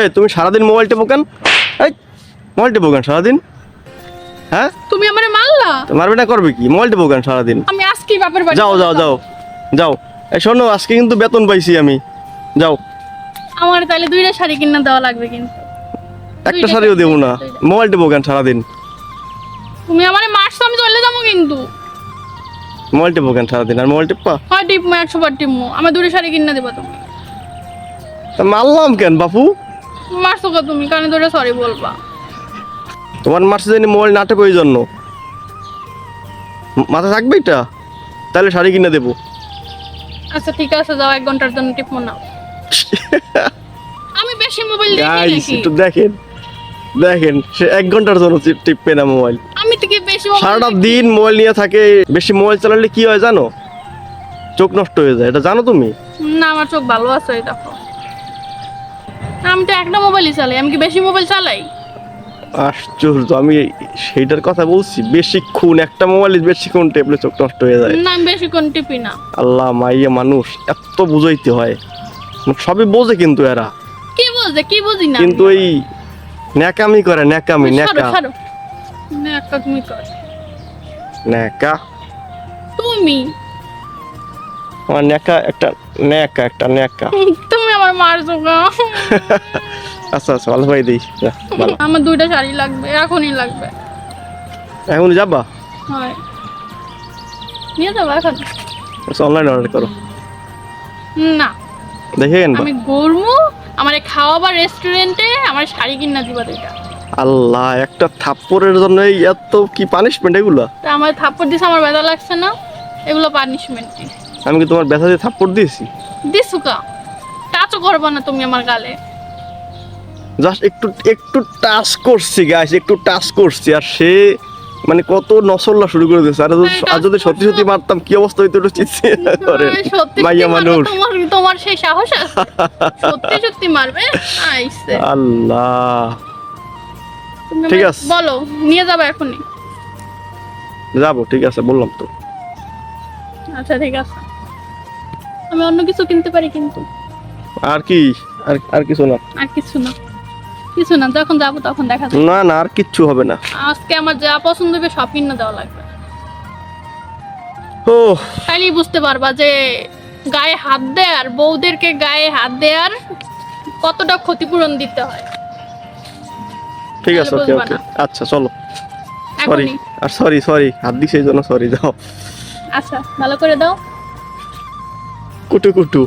এই তুমি সারাদিন মোবাইল টেপো কেন? এই মোবাইল টেপো কেন সারাদিন? হ্যাঁ? তুমি আমারে মারলা? তো মারবে না করবে কি? মোবাইল টেপো কেন সারাদিন? আমি আজকে বাপের বাড়ি যাও যাও যাও যাও। এই শোনো আজকে কিন্তু বেতন পাইছি আমি। যাও। আমার তাহলে দুইটা শাড়ি কিনে দেওয়া লাগবে কিন্তু। একটা শাড়িও দেবো না। মোবাইল টেপো কেন সারাদিন? তুমি আমারে মারছো আমি চলে যাব কিন্তু। মোবাইল টেপো কেন সারাদিন? আর মোবাইল টেপা হয় টিপমো একশো বার টিপমো। আমার দুটো শাড়ি কিনে দেবো তুমি তা মারলাম কেন বাপু? মারছো তুমি? কানে ধরে সরি বলবা। তোমার মারছে জানি মোবাইল না টেপো এই জন্য মাথা থাকবে এটা? তাহলে শাড়ি কিনে দেবো। আচ্ছা ঠিক আছে যাও এক ঘণ্টার জন্য টিপমো না আমি বেশি মোবাইল দেখি একটু দেখেন। দেখেন সে এক ঘণ্টার জন্য টিপ- টিপবে না মোবাইল। আমি থেকে বেশি সারাটা দিন মোবাইল নিয়ে থাকে বেশি মোবাইল চালালে কি হয় জানো? চোখ নষ্ট হয়ে যায় এটা জানো তুমি? না আমার চোখ ভালো আছে দেখো। আমি তো একটা মোবাইলই চালাই আমি কি বেশি মোবাইল চালাই? আশ্চর্য আমি সেইটার কথা বলছি বেশিক্ষণ একটা মোবাইল বেশিক্ষণ টেপলে চোখ নষ্ট হয়ে যায়। না আমি বেশিক্ষণ টিপি না। আল্লাহ মাইয়া মানুষ এত বুঝাইতে হয়। সবই বোঝে কিন্তু এরা। কি বুঝে কি বুঝি না কিন্তু এই ন্যাকামি করে ন্যাকামি ন্যাকা। ছাড়ো না একটা তুমি কর। ন্যাকা। তুমি? আমার ন্যাকা একটা ন্যাকা একটা ন্যাকা। তুমি মারছো আচ্ছা আচ্ছা ভালো দিই। আমার দুইটা শাড়ি লাগবে এখনই লাগবে। এখন যাবা? হয়। নিয়ে যাব এখন। আচ্ছা অনলাইন অর্ডার করো। না। দেখেন আমি ঘুরবো আমার খাওয়াবার রেস্টুরেন্টে আমার শাড়ি কিনা দিবা দুইটা। আল্লাহ একটা থাপ্পড়ের জন্য এত কি পানিশমেন্ট এগুলা? তা আমার থাপ্পড় দিছে আমার ব্যথা লাগছে না। এগুলো পানিশমেন্ট আমি কি তোমার ব্যথা দিয়ে থাপ্পড় দিয়েছি? দিসুকা টাচও করবা না তুমি আমার গালে। জাস্ট একটু একটু টাচ করছি গাইস একটু টাচ করছি আর সে মানে কত নসল্লা শুরু করে দিয়েছে। আর হ্যাঁ, আর যদি সত্যি সত্যি মারতাম কি অবস্থা হইতো একটু চিন্তা করেন সত্যি মাইয়া মানুষ। তোমার তোমার সেই সাহস আছে? সত্যি সত্যি মারবে? আইসে। আল্লাহ। ঠিক আছে। বলো নিয়ে যাবে এখনই? যাব ঠিক আছে বললাম তো। আচ্ছা ঠিক আছে। আমি অন্য কিছু কিনতে পারি কিন্তু। আর কি? আর আর কিছু না। আর কিছু না। কিছু না যখন যাব তখন দেখা যাবে। না না আর কিচ্ছু হবে না। আজকে আমার যা পছন্দ হবে সব কিনে দেওয়া লাগবে। ও। তাইলেই বুঝতে পারবা যে গায়ে হাত দেয়ার বউদেরকে গায়ে হাত দেয়ার কতটা ক্ষতিপূরণ দিতে হয়। ঠিক আছে ওকে ওকে। আচ্ছা চলো। সরি আর সরি সরি হাত দিছে এই জন্য সরি যাও। আচ্ছা ভালো করে দাও। কুটু কুটু।